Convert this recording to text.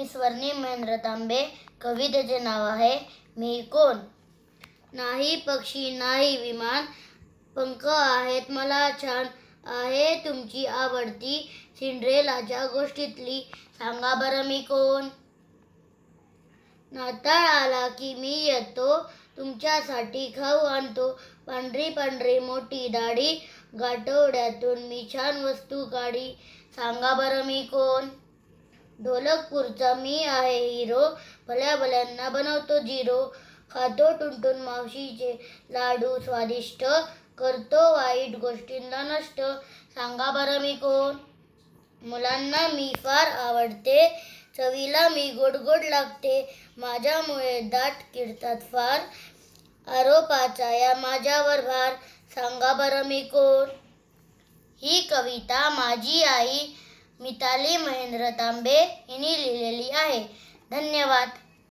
मी स्वर्णी महेंद्र तांबे कवितेचे नाव आहे मी कोण? नाही पक्षी नाही विमान पंख आहेत मला छान आहे तुमची आवडती सिंड्रेलाच्या गोष्टीतली सांगा बरं मी कोण? नाताळ आला की मी येतो तुमच्यासाठी खाऊ आणतो पांढरी पांढरी मोठी दाढी गाठवड्यातून मी छान वस्तू काढी सांगा बरं मी कोण? ढोलकपूरचा मी आहे हिरो. भल्या भल्यांना बनवतो जिरो खातो टुनटुन मावशीचे लाडू स्वादिष्ट करतो वाईट गोष्टींना नष्ट. सांगा बरं मी कोण? मुलांना मी फार आवडते. चवीला मी गोड गोड लागते. माझ्यामुळे दाट किडतात फार. आरोपाचा या माझ्यावर भार. सांगा बरं मी कोण? ही कविता माझी आई. मिताली महेंद्र तांबे हिने लिहिलेली आहे. धन्यवाद.